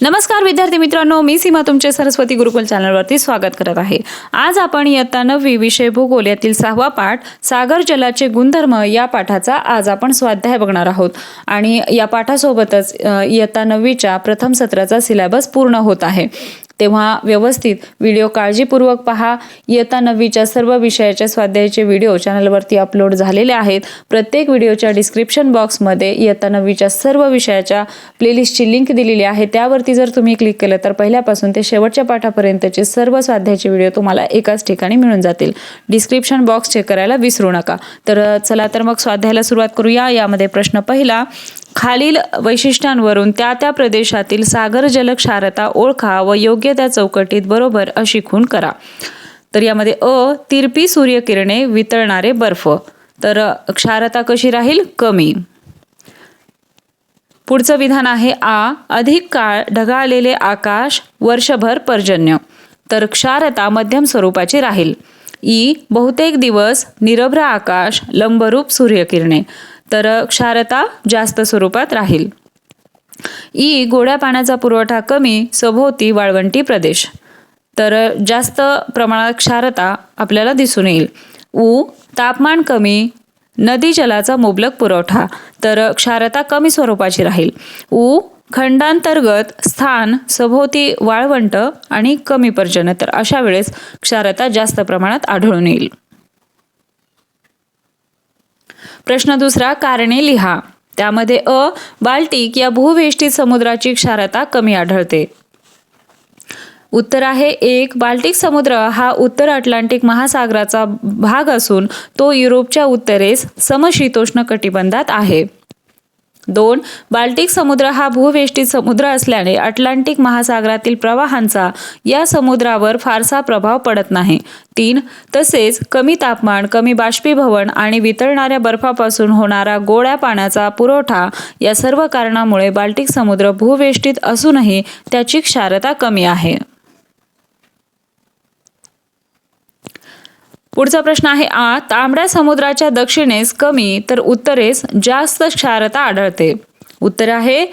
नमस्कार विद्यार्थी मित्रांनो. मी सीमा तुमचे सरस्वती गुरुकुल चॅनलवरती स्वागत करत आहे. आज आपण इयत्ता नववी विषय भूगोल यातील सहावा पाठ सागर जलाचे गुणधर्म या पाठाचा आज आपण स्वाध्याय बघणार आहोत. आणि या पाठासोबतच इयत्ता नववीच्या प्रथम सत्राचा सिलेबस पूर्ण होत आहे. तेव्हा व्यवस्थित व्हिडिओ काळजीपूर्वक पहा. इयत्ता नववीच्या सर्व विषयाच्या स्वाध्यायाचे व्हिडिओ चॅनलवरती अपलोड झालेले आहेत. प्रत्येक व्हिडिओच्या डिस्क्रिप्शन बॉक्समध्ये इयत्ता नववीच्या सर्व विषयाच्या प्लेलिस्टची लिंक दिलेली आहे. त्यावरती जर तुम्ही क्लिक केलं तर पहिल्यापासून ते शेवटच्या पाठापर्यंतचे सर्व स्वाध्यायाचे व्हिडिओ तुम्हाला एकाच ठिकाणी मिळून जातील. डिस्क्रिप्शन बॉक्स चेक करायला विसरू नका. तर चला तर मग स्वाध्यायाला सुरुवात करूया. यामध्ये प्रश्न पहिला खालील वैशिष्ट्यांवरून त्या त्या प्रदेशातील सागर जल क्षारता ओळखा व योग्य त्या चौकटीत बरोबर अशी खूण करा. तर यामध्ये अ तिरपी सूर्यकिरणे वितळणारे बर्फ. तर क्षारता कशी राहील? कमी. पुढचं विधान आहे आ अधिक काळ ढगाळलेले आकाश वर्षभर पर्जन्य. तर क्षारता मध्यम स्वरूपाची राहील. ई बहुतेक दिवस निरभ्र आकाश लंबरूप सूर्यकिरणे. तर क्षारता जास्त स्वरूपात राहील. ई गोड्या पाण्याचा पुरवठा कमी सभोवती वाळवंटी प्रदेश. तर जास्त प्रमाणात क्षारता आपल्याला दिसून येईल. ऊ तापमान कमी नदी जलाचा मुबलक पुरवठा. तर क्षारता कमी स्वरूपाची राहील. ऊ खंडांतर्गत स्थान सभोवती वाळवंट आणि कमी पर्जन्य. तर अशा वेळेस क्षारता जास्त प्रमाणात आढळून येईल. प्रश्न दुसरा कारणे लिहा. त्यामध्ये अ बाल्टिक या भूवेष्टित समुद्राची क्षारता कमी आढळते. उत्तर आहे एक बाल्टिक समुद्र हा उत्तर अटलांटिक महासागराचा भाग असून तो युरोपच्या उत्तरेस समशीतोष्ण कटिबंधात आहे. दोन बाल्टिक समुद्र हा भूवेष्टित समुद्र असल्याने अटलांटिक महासागरातील प्रवाहांचा या समुद्रावर फारसा प्रभाव पडत नाही. तीन तसेच कमी तापमान कमी बाष्पीभवन आणि वितळणाऱ्या बर्फापासून होणारा गोड्या पाण्याचा पुरवठा या सर्व कारणामुळे बाल्टिक समुद्र भूवेष्टित असूनही त्याची क्षारता कमी आहे. पुढचा प्रश्न आहे आ तांबड्या समुद्राच्या दक्षिणेस कमी तर उत्तरेस जास्त क्षारता आढळते. उत्तर आहे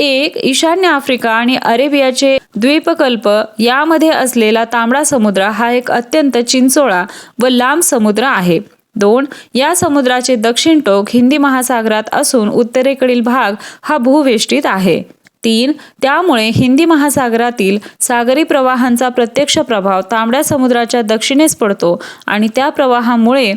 एक ईशान्य आफ्रिका आणि अरेबियाचे द्वीपकल्प यामध्ये असलेला तांबडा समुद्र हा एक अत्यंत चिंचोळा व लांब समुद्र आहे. दोन या समुद्राचे दक्षिण टोक हिंदी महासागरात असून उत्तरेकडील भाग हा भूवेष्टीत आहे. तीन. त्यामुळे हिंदी महासागरातील सागरी प्रवाहांचा प्रत्यक्ष प्रभाव तांबड्या समुद्राच्या दक्षिणेस पडतो आणि त्या प्रवाहामुळे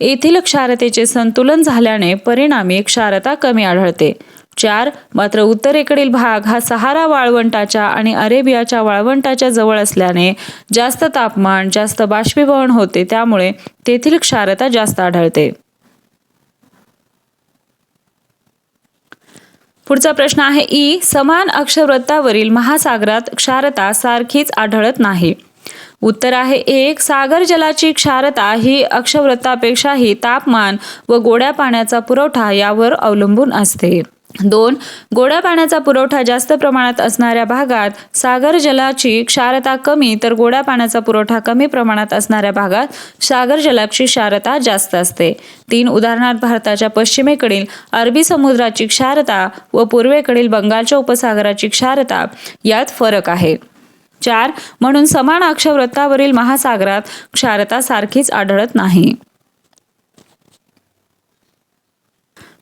येथील क्षारतेचे संतुलन झाल्याने परिणामी क्षारता कमी आढळते. चार. मात्र उत्तरेकडील भाग हा सहारा वाळवंटाच्या आणि अरेबियाच्या वाळवंटाच्या जवळ असल्याने जास्त तापमान जास्त बाष्पीभवन होते त्यामुळे तेथील क्षारता जास्त आढळते. पुढचा प्रश्न आहे ई. समान अक्षवृत्तावरील महासागरात क्षारता सारखीच आढळत नाही. उत्तर आहे एक. सागर जलाची क्षारता ही अक्षवृत्तापेक्षाही तापमान व गोड्या पाण्याचा पुरवठा यावर अवलंबून असते. दोन गोड्या पाण्याचा पुरवठा जास्त प्रमाणात असणाऱ्या भागात सागर जलाची क्षारता कमी तर गोड्या पाण्याचा पुरवठा कमी प्रमाणात असणाऱ्या भागात सागर जलाची क्षारता जास्त असते. तीन उदाहरणार्थ भारताच्या पश्चिमेकडील अरबी समुद्राची क्षारता व पूर्वेकडील बंगालच्या उपसागराची क्षारता यात फरक आहे. चार म्हणून समान अक्षवृत्तावरील महासागरात क्षारता सारखीच आढळत नाही.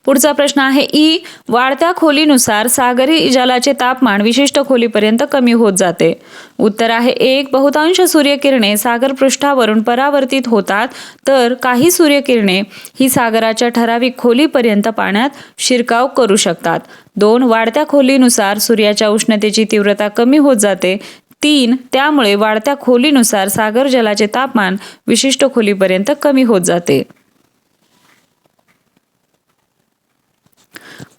पुढचा प्रश्न आहे ई वाढत्या खोलीनुसार सागरी जलाचे तापमान विशिष्ट खोलीपर्यंत कमी होत जाते. उत्तर आहे एक बहुतांश सूर्यकिरणे सागरपृष्ठावरून परावर्तित होतात तर काही सूर्यकिरणे ही सागराच्या ठराविक खोलीपर्यंत पाण्यात शिरकाव करू शकतात. दोन वाढत्या खोलीनुसार सूर्याच्या उष्णतेची तीव्रता कमी होत जाते. तीन त्यामुळे वाढत्या खोलीनुसार सागर जलाचे तापमान विशिष्ट खोलीपर्यंत कमी होत जाते.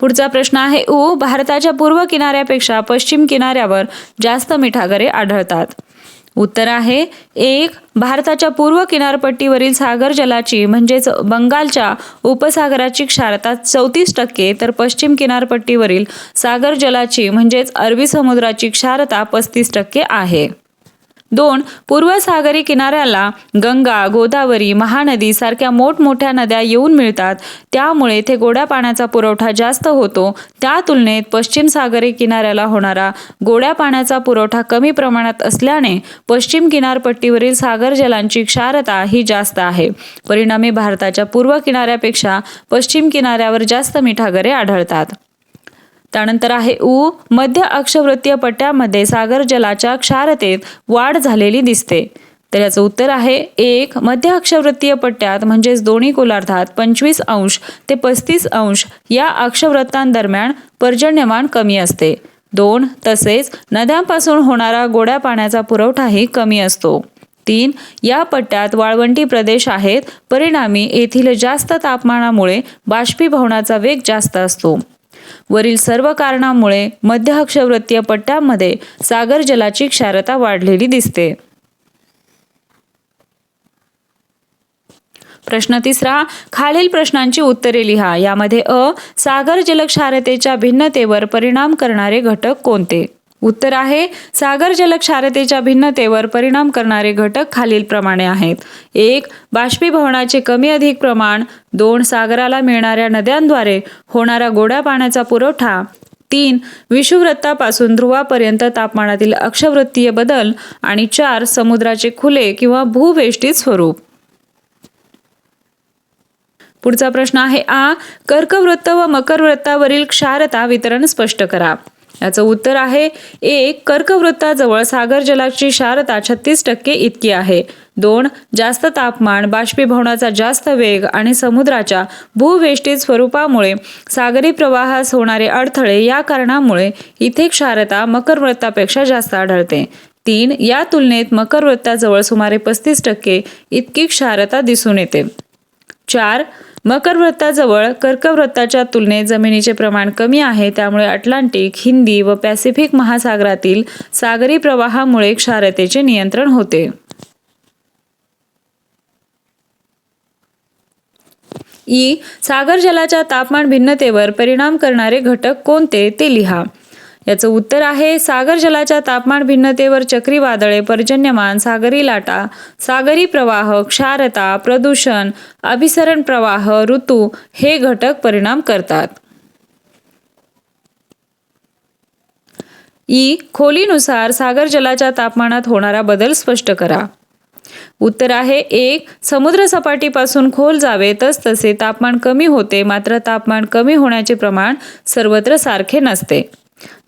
पुढचा प्रश्न आहे उ भारताच्या पूर्व किनाऱ्यापेक्षा पश्चिम किनाऱ्यावर जास्त मिठागरे आढळतात. उत्तर आहे एक भारताच्या पूर्व किनारपट्टीवरील सागर जलाची म्हणजेच बंगालच्या उपसागराची क्षारता चौतीस टक्के तर पश्चिम किनारपट्टीवरील सागर जलाची म्हणजेच अरबी समुद्राची क्षारता पस्तीस टक्के आहे. दोन पूर्व सागरी किनाऱ्याला गंगा गोदावरी महानदी सारख्या मोठमोठ्या नद्या येऊन मिळतात. त्यामुळे येथे गोड्या पाण्याचा पुरवठा जास्त होतो. त्या तुलनेत पश्चिम सागरी किनाऱ्याला होणारा गोड्या पाण्याचा पुरवठा कमी प्रमाणात असल्याने पश्चिम किनारपट्टीवरील सागर जलांची क्षारता ही जास्त आहे. परिणामी भारताच्या पूर्व किनाऱ्यापेक्षा पश्चिम किनाऱ्यावर जास्त मिठागरे आढळतात. त्यानंतर आहे उ मध्य अक्षवृत्तीय पट्ट्यामध्ये सागर जलाच्या क्षारतेत वाढ झालेली दिसते. तर याचं उत्तर आहे एक मध्य अक्षवृत्तीय पट्ट्यात म्हणजेच दोन्ही गोलार्धात पंचवीस अंश ते पस्तीस अंश या अक्षवृत्तांदरम्यान पर्जन्यमान कमी असते. दोन तसेच नद्यांपासून होणारा गोड्या पाण्याचा पुरवठाही कमी असतो. तीन या पट्ट्यात वाळवंटी प्रदेश आहेत. परिणामी येथील जास्त तापमानामुळे बाष्पीभवनाचा वेग जास्त असतो. वरील सर्व कारणामुळे मध्य अक्षवृत्तीय पट्ट्यामध्ये सागर जलाची क्षारता वाढलेली दिसते. प्रश्न तिसरा खालील प्रश्नांची उत्तरे लिहा. यामध्ये अ सागर जलक्षारतेच्या भिन्नतेवर परिणाम करणारे घटक कोणते? उत्तर आहे सागर जलक्षारतेच्या भिन्नतेवर परिणाम करणारे घटक खालीलप्रमाणे आहेत. एक बाष्पीभवनाचे कमी अधिक प्रमाण. दोन सागराला मिळणाऱ्या नद्यांद्वारे होणारा गोड्या पाण्याचा पुरवठा. तीन विषुवृत्तापासून ध्रुवापर्यंत तापमानातील अक्षवृत्तीय बदल. आणि चार समुद्राचे खुले किंवा भूवेष्टित स्वरूप. पुढचा प्रश्न आहे आ कर्कवृत्त व मकरवृत्तावरील क्षारता वितरण स्पष्ट करा. याचं उत्तर आहे एक कर्कवृत्ताजवळ सागर जलाची क्षारता छत्तीस टक्के इतकी आहे. दोन जास्त तापमान बाष्पीभवनाचा जास्त वेग आणि समुद्राच्या भूवेष्टित स्वरूपामुळे सागरी प्रवाहास होणारे अडथळे या कारणामुळे इथे क्षारता मकरवृत्तापेक्षा जास्त आढळते. तीन या तुलनेत मकरवृत्ताजवळ सुमारे पस्तीस टक्के इतकी क्षारता दिसून येते. चार मकरवृत्ताजवळ कर्कव्रताच्या तुलनेत जमिनीचे प्रमाण कमी आहे त्यामुळे अटलांटिक हिंदी व पॅसिफिक महासागरातील सागरी प्रवाहामुळे क्षारतेचे नियंत्रण होते. ई. सागर जलाच्या तापमान भिन्नतेवर परिणाम करणारे घटक कोणते ते लिहा. याचं उत्तर आहे सागर जलाच्या तापमान भिन्नतेवर चक्रीवादळे पर्जन्यमान सागरी लाटा सागरी प्रवाह क्षारता प्रदूषण अभिसरण प्रवाह ऋतू हे घटक परिणाम करतात. ई. खोलीनुसार सागर जलाच्या तापमानात होणारा बदल स्पष्ट करा. उत्तर आहे एक समुद्र सपाटीपासून खोल जावे तस तसे तापमान कमी होते मात्र तापमान कमी होण्याचे प्रमाण सर्वत्र सारखे नसते.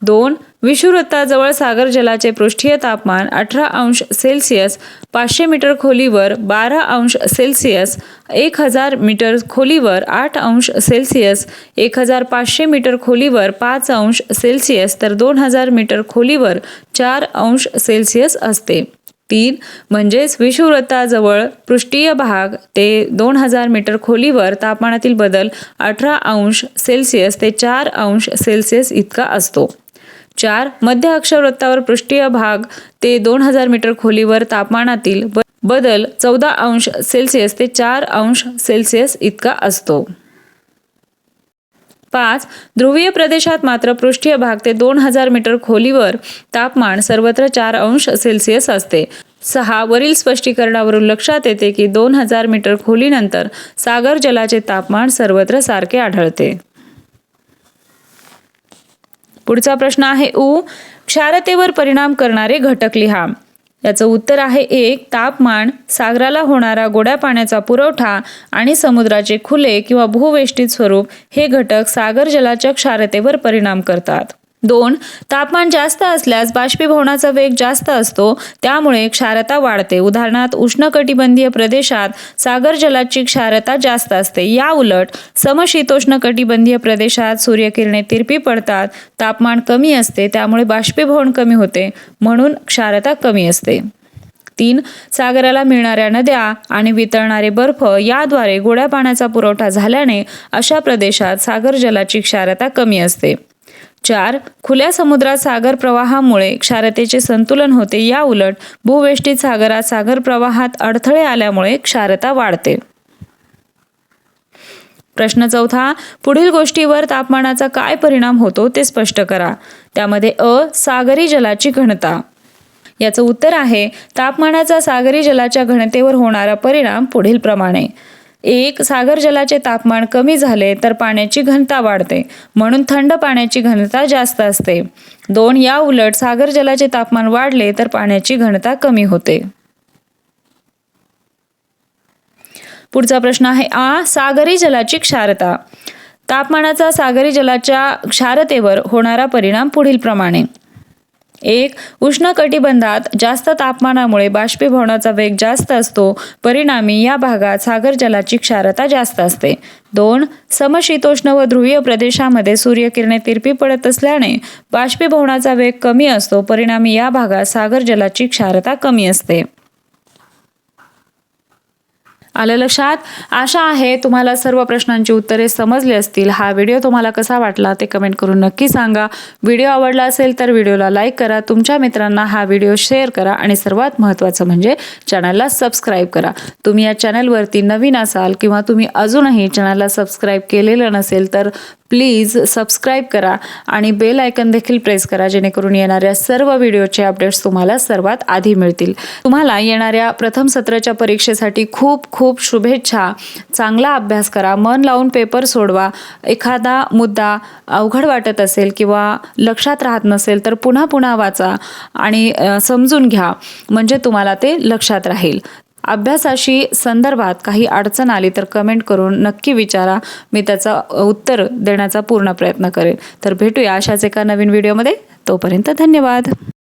दोन विषुवृत्ताजवळ सागर जलाचे पृष्ठीय तापमान अठरा अंश सेल्सिअस पाचशे मीटर खोलीवर बारा अंश सेल्सिअस एक हजार मीटर खोलीवर आठ अंश सेल्सिअस एक हजार पाचशे मीटर खोलीवर पाच अंश सेल्सिअस तर दोन हजार मीटर खोलीवर चार अंश सेल्सिअस असते. तीन म्हणजेच विषुवृत्ताजवळ पृष्ठीय भाग ते दोन हजार मीटर खोलीवर तापमानातील बदल अठरा अंश सेल्सिअस ते चार अंश सेल्सिअस इतका असतो. चार मध्य अक्षवृत्तावर पृष्ठीय भाग ते दोन हजार मीटर खोलीवर तापमानातील बदल चौदा अंश सेल्सिअस ते चार अंश सेल्सिअस इतका असतो. पाच ध्रुवीय प्रदेशात मात्र पृष्ठीय भाग ते दोन हजार मीटर खोलीवर तापमान सर्वत्र चार अंश सेल्सिअस असते. सहा वरील स्पष्टीकरणावरून लक्षात येते की दोन हजार मीटर खोलीनंतर सागर जलाचे तापमान सर्वत्र सारखे आढळते. पुढचा प्रश्न आहे उ. क्षारतेवर परिणाम करणारे घटक लिहा. याचं उत्तर आहे एक तापमान सागराला होणारा गोड्या पाण्याचा पुरवठा आणि समुद्राचे खुले किंवा भूवेष्टित स्वरूप हे घटक सागर जलाच्या क्षारतेवर परिणाम करतात. दोन तापमान जास्त असल्यास बाष्पीभवनाचा वेग जास्त असतो त्यामुळे क्षारता वाढते. उदाहरणार्थ उष्णकटिबंधीय प्रदेशात सागर जलाची क्षारता जास्त असते. या उलट समशीतोष्ण कटिबंधीय प्रदेशात सूर्यकिरणे तिरपी पडतात तापमान कमी असते त्यामुळे बाष्पीभवन कमी होते म्हणून क्षारता कमी असते. तीन सागराला मिळणाऱ्या नद्या आणि वितळणारे बर्फ याद्वारे गोड्या पाण्याचा पुरवठा झाल्याने अशा प्रदेशात सागर जलाची क्षारता कमी असते. चार खुल्या समुद्रात सागर प्रवाहामुळे क्षारतेचे संतुलन होते. या उलट भूवेष्टीत सागरात सागर प्रवाहात अडथळे आल्यामुळे क्षारता वाढते. प्रश्न चौथा पुढील गोष्टीवर तापमानाचा काय परिणाम होतो ते स्पष्ट करा. त्यामध्ये अ सागरी जलाची घनता. याचं उत्तर आहे तापमानाचा सागरी जलाच्या घनतेवर होणारा परिणाम पुढील प्रमाणे एक सागर जलाचे तापमान कमी झाले तर पाण्याची घनता वाढते म्हणून थंड पाण्याची घनता जास्त असते. दोन या उलट सागर जलाचे तापमान वाढले तर पाण्याची घनता कमी होते. पुढचा प्रश्न आहे आ सागरी जलाची क्षारता. तापमानाचा सागरी जलाच्या क्षारतेवर होणारा परिणाम पुढील प्रमाणे एक उष्ण कटिबंधात जास्त तापमानामुळे बाष्पीभवनाचा वेग जास्त असतो परिणामी या भागात सागर जलाची क्षारता जास्त असते. दोन समशीतोष्ण व ध्रुवीय प्रदेशामध्ये सूर्यकिरणे तिरपी पडत असल्याने बाष्पीभवनाचा वेग कमी असतो परिणामी या भागात सागर जलाची क्षारता कमी असते. आलं लक्षात? आशा आहे तुम्हाला सर्व प्रश्नांची उत्तरे समजली असतील. हा व्हिडिओ तुम्हाला कसा वाटला ते कमेंट करून नक्की सांगा. व्हिडिओ आवडला असेल तर व्हिडिओला लाईक करा. तुमच्या मित्रांना हा व्हिडिओ शेअर करा आणि सर्वात महत्त्वाचं म्हणजे चॅनलला सबस्क्राईब करा. तुम्ही या चॅनलवरती नवीन असाल किंवा तुम्ही अजूनही चॅनलला सबस्क्राईब केलेलं नसेल तर प्लीज सबस्क्राईब करा आणि बेल आयकन देखील प्रेस करा जेणेकरून येणाऱ्या सर्व व्हिडिओचे अपडेट्स तुम्हाला सर्वात आधी मिळतील. तुम्हाला येणाऱ्या प्रथम सत्राच्या परीक्षेसाठी खूप खूप खूप शुभेच्छा. चांगला अभ्यास करा. मन लावून पेपर सोडवा. एखादा मुद्दा अवघड वाटत असेल किंवा लक्षात राहत नसेल तर पुन्हा पुन्हा वाचा आणि समजून घ्या. म्हणजे तुम्हाला ते लक्षात राहील. अभ्यासाशी संदर्भात काही अडचण आली तर कमेंट करून नक्की विचारा. मी त्याचं उत्तर देण्याचा पूर्ण प्रयत्न करेन. तर भेटूया अशाच एका नवीन व्हिडिओमध्ये. तोपर्यंत धन्यवाद.